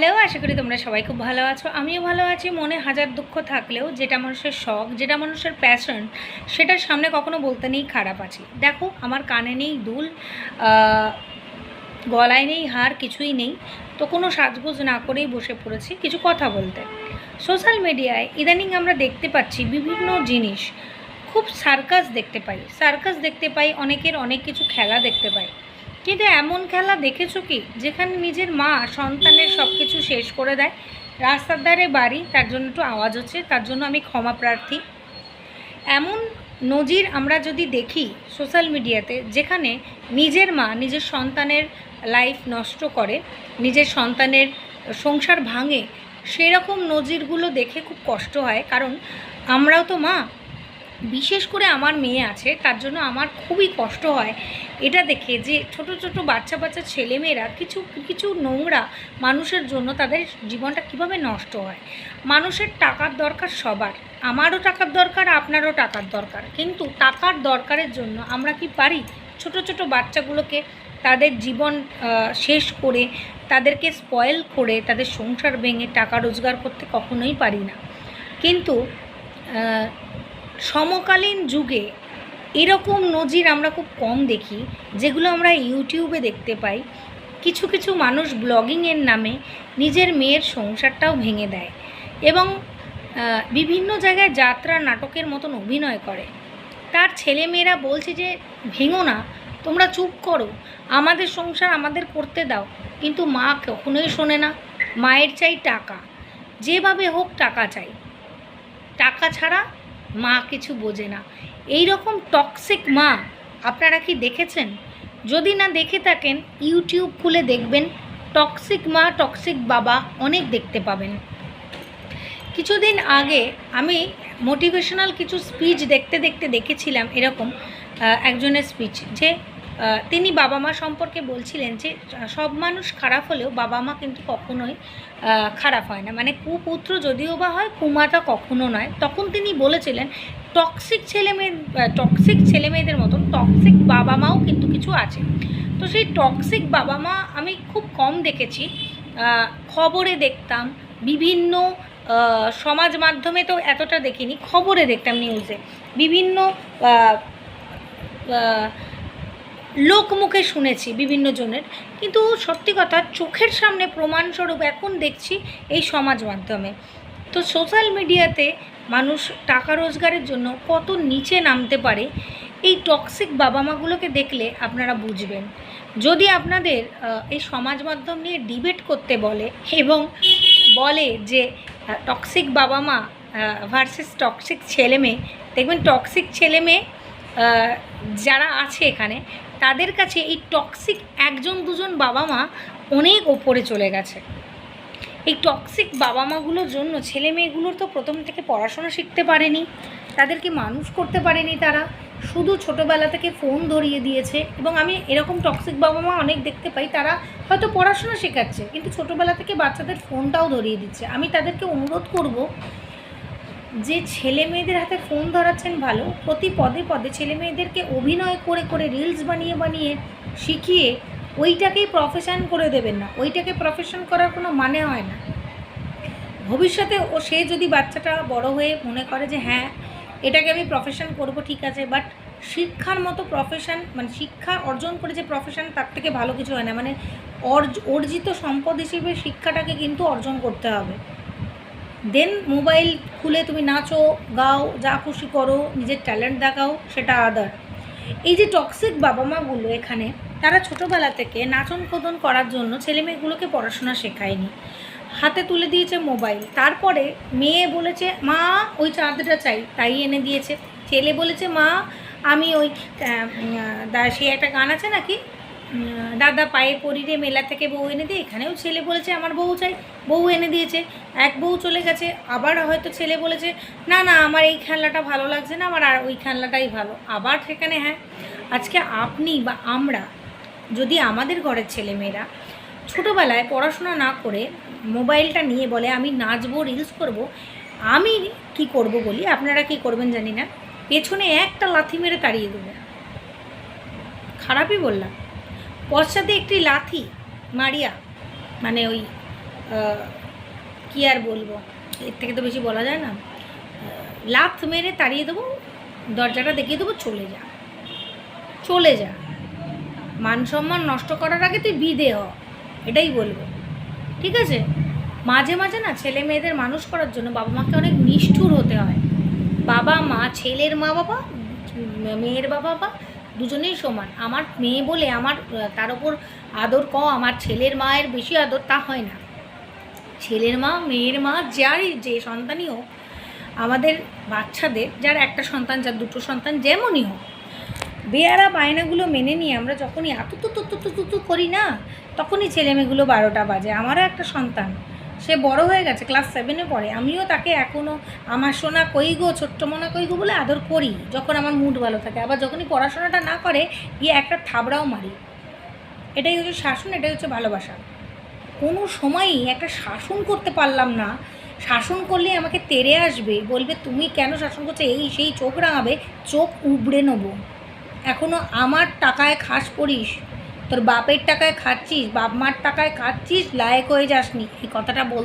Hello, আশা করি তোমরা সবাই খুব ভালো আছো। আমিও ভালো আছি। মনে হাজার দুঃখ থাকলেও যেটা মানুষের শখ, যেটা মানুষের প্যাশন সেটার সামনে কখনো বলতে নেই খারাপ আছি। দেখো, আমার কানে নেই দুল গলায় নেই হার, কিছুই নেই। তো কোনো সাজগোজ না করেই বসে পড়েছি কিছু কথা বলতে। সোশ্যাল মিডিয়ায় ইদানিং আমরা দেখতে পাচ্ছি বিভিন্ন জিনিস। খুব সার্কাস দেখতে পাই। সার্কাস দেখতে পাই, অনেকের অনেক কিছু খেলা দেখতে পাই। কিন্তু এমন খেলা দেখেছ কি? যেখানে নিজের মা সন্তানের সব কিছু শেষ করে দেয়, রাস্তার ধারে বাড়ি, তার জন্য একটু আওয়াজ হচ্ছে, তার জন্য আমি ক্ষমা প্রার্থী। এমন নজির আমরা যদি দেখি সোশ্যাল মিডিয়াতে, যেখানে নিজের মা নিজের সন্তানের লাইফ নষ্ট করে, নিজের সন্তানের সংসার ভাঙে সেই রকম নজিরগুলো দেখে খুব কষ্ট হয়। কারণ আমরাও তো মা বিশেষ করে আমার মেয়ে আছে, তার জন্য আমার খুবই কষ্ট হয় এটা দেখে যে ছোট ছোট বাচ্চা বাচ্চা ছেলেমেয়েরা কিছু কিছু নোংরা মানুষের জন্য তাদের জীবনটা কীভাবে নষ্ট হয়। মানুষের টাকার দরকার সবার, আমারও টাকার দরকার, আপনারও টাকার দরকার। কিন্তু টাকার দরকারের জন্য আমরা কি পারি? ছোট ছোট বাচ্চাগুলোকে তাদের জীবন শেষ করে তাদেরকে স্পয়েল করে তাদের সংসার ভেঙে টাকা রোজগার করতে কখনোই পারি না। কিন্তু সমকালীন যুগে এরকম নজির আমরা খুব কম দেখি, যেগুলো আমরা ইউটিউবে দেখতে পাই। কিছু কিছু মানুষ ব্লগিংয়ের নামে নিজের মেয়ের সংসারটাও ভেঙে দেয় এবং বিভিন্ন জায়গায় যাত্রা নাটকের মতন অভিনয় করে। তার ছেলেমেয়েরা বলছে যে, ভেঙো না, তোমরা চুপ করো, আমাদের সংসার আমাদের করতে দাও, কিন্তু মা কখনোই শোনে না, মায়ের চাই টাকা, যেভাবে হোক টাকা চাই। টাকা ছাড়া মা কিছু বোঝে না। এই রকম টক্সিক মা আপনারা কি দেখেছেন? যদি না দেখে থাকেন ইউটিউব খুলে দেখবেন টক্সিক মা টক্সিক বাবা অনেক দেখতে পাবেন। কিছুদিন আগে আমি মোটিভেশনাল কিছু স্পিচ দেখতে দেখতে দেখেছিলাম এরকম একজনের স্পিচ যে তিনি বাবা মা সম্পর্কে বলছিলেন যে সব মানুষ খারাপ হলেও বাবা মা কিন্তু কখনোই খারাপ হয় না। মানে কুপুত্র যদিও বা হয়, কুমাতা কখনো নয়। তখন তিনি বলেছিলেন টক্সিক ছেলে মেয়ে টক্সিক ছেলে মেয়েদের মতন টক্সিক বাবা মাও কিন্তু কিছু আছে। তো সেই টক্সিক বাবা মা আমি খুব কম দেখেছি। খবরে দেখতাম, বিভিন্ন সমাজ মাধ্যমে তো এতটা দেখিনি, খবরে দেখতাম নিউজে বিভিন্ন লোকমুখে শুনেছি বিভিন্ন জনের। কিন্তু সত্যি কথা, চোখের সামনে প্রমাণস্বরূপ এখন দেখছি এই সমাজ মাধ্যমে। তো সোশ্যাল মিডিয়াতে মানুষ টাকা রোজগারের জন্য কত নিচে নামতে পারে, এই টক্সিক বাবা মাগুলোকে দেখলে আপনারা বুঝবেন। যদি আপনাদের এই সমাজ মাধ্যম নিয়ে ডিবেট করতে বলে এবং বলে যে টক্সিক বাবা মা ভার্সেস টক্সিক ছেলে মেয়ে দেখবেন টক্সিক ছেলে মেয়ে যারা আছে এখানে তাদের কাছে এই টক্সিক একজন দুজন বাবা মা অনেক ওপরে চলে গেছে। এই টক্সিক বাবা মাগুলোর জন্য ছেলে মেয়েগুলোর তো প্রথম থেকে পড়াশোনা শিখতে পারেনি, তাদেরকে মানুষ করতে পারেনি তারা। শুধু ছোটোবেলা থেকে ফোন ধরিয়ে দিয়েছে এবং আমি এরকম টক্সিক বাবা মা অনেক দেখতে পাই, তারা হয়তো পড়াশোনা শেখাচ্ছে, কিন্তু ছোটোবেলা থেকে বাচ্চাদের ফোনটাও ধরিয়ে দিচ্ছে। আমি তাদেরকে অনুরোধ করব যে ছেলে মেয়েদের হাতে ফোন ধরাচ্ছেন ভালো, প্রতি পদে পদে ছেলে মেয়েদেরকে অভিনয় করে করে রিলস বানিয়ে বানিয়ে শিখিয়ে ওইটাকেই প্রফেশন করে দেবেন না। ওইটাকে প্রফেশন করার কোনো মানে হয় না। ভবিষ্যতে ও, সে যদি বাচ্চাটা বড় হয়ে মনে করে যে হ্যাঁ এটাকে আমি প্রফেশন করব, ঠিক আছে। বাট শিক্ষার মতো প্রফেশন মানে শিক্ষা অর্জন করে যে প্রফেশন তার থেকে ভালো কিছু হয় না। মানে অর্জ, অর্জিত সম্পদ হিসেবে শিক্ষাটাকে কিন্তু অর্জন করতে হবে। দেন মোবাইল খুলে তুমি নাচো, গাও, যা খুশি করো, নিজের ট্যালেন্ট দেখাও, সেটা আদার এই যে টক্সিক বাবা মাগুলো এখানে, তারা ছোটোবেলা থেকে নাচন কোদন করার জন্য ছেলে মেয়েগুলোকে পড়াশোনা শেখায়নি। হাতে তুলে দিয়েছে মোবাইল তারপরে মেয়ে বলেছে, মা, ওই চাঁদটা চাই। তাই এনে দিয়েছে। ছেলে বলেছে, মা, আমি ওই সে একটা গান আছে নাকি? দাদা পায়ে পরি রে মেলা থেকে বউ এনে দিয়ে এখানেও ছেলে বলেছে, আমার বউ চাই। বউ এনে দিয়েছে, এক বউ চলে গেছে, আবার হয়তো ছেলে বলেছে, না না, আমার এই খেলনাটা ভালো লাগছে না, আমার আর ওই খেলনাটাই ভালো। আবার সেখানে হ্যাঁ আজকে আপনি বা আমরা, যদি আমাদের ঘরের ছেলেমেয়েরা ছোটোবেলায় পড়াশোনা না করে মোবাইলটা নিয়ে বলে, আমি নাচবো রিলস করব, আমি কি করব বলি? আপনারা কি করবেন জানি না। পেছনে একটা লাথি মেরে তাড়িয়ে দেবো। খারাপই বললাম। পশ্চাতে একটি লাথি মারিয়া মানে ওই কি আর বলব, এর থেকে তো বেশি বলা যায় না লাথ মেরে তাড়িয়ে দেবো, দরজাটা দেখিয়ে দেবো, চলে যা। চলে যা। মান সম্মান নষ্ট করার আগে তুই বিদে হ, এটাই বলব। ঠিক আছে? মাঝে মাঝে না ছেলে মেয়েদের মানুষ করার জন্য বাবা মাকে অনেক নিষ্ঠুর হতে হয়। বাবা মা, ছেলের মা বাবা মেয়ের বাবা বা দুজনেই সমান। আমার মেয়ে বলে আমার তার ওপর আদর ক আমার ছেলের মায়ের বেশি আদর তা হয় না। ছেলের মা, মেয়ের মা, যারই যে সন্তানই হোক, আমাদের বাচ্চাদের, যার একটা সন্তান, যার দুটো সন্তান, যেমনই হোক, বেয়ারা বায়নাগুলো মেনে নিয়ে আমরা যখনই আতু তু তু তু তু তু করি না, তখনই ছেলেমেয়েগুলো বারোটা বাজে। আমারও একটা সন্তান সে বড় হয়ে গেছে ক্লাস সেভেনে পড়ে। আমিও তাকে এখনও আমার সোনা কই গো, ছোট্ট মোনা কই গো বলে আদর করি, যখন আমার মুড ভালো থাকে। আবার যখনই পড়াশোনাটা না করে, গিয়ে একটা থাবড়াও মারি। এটাই হচ্ছে শাসন, এটাই হচ্ছে ভালোবাসা। কোনো সময়ই একটা শাসন করতে পারলাম না। শাসন করলে আমাকে তেড়ে আসবে, বলবে, তুমি কেন শাসন করছ? এই, সেই চোখ রাঙাবে, চোখ উবড়ে নেব। এখনও আমার টাকায় খাস পড়িস। তোর বাপের টাকায় খাচ্ছিস বাপ মার টাকায় খাচ্ছিস লায়ক হয়ে যাসনি। এই কথাটা বল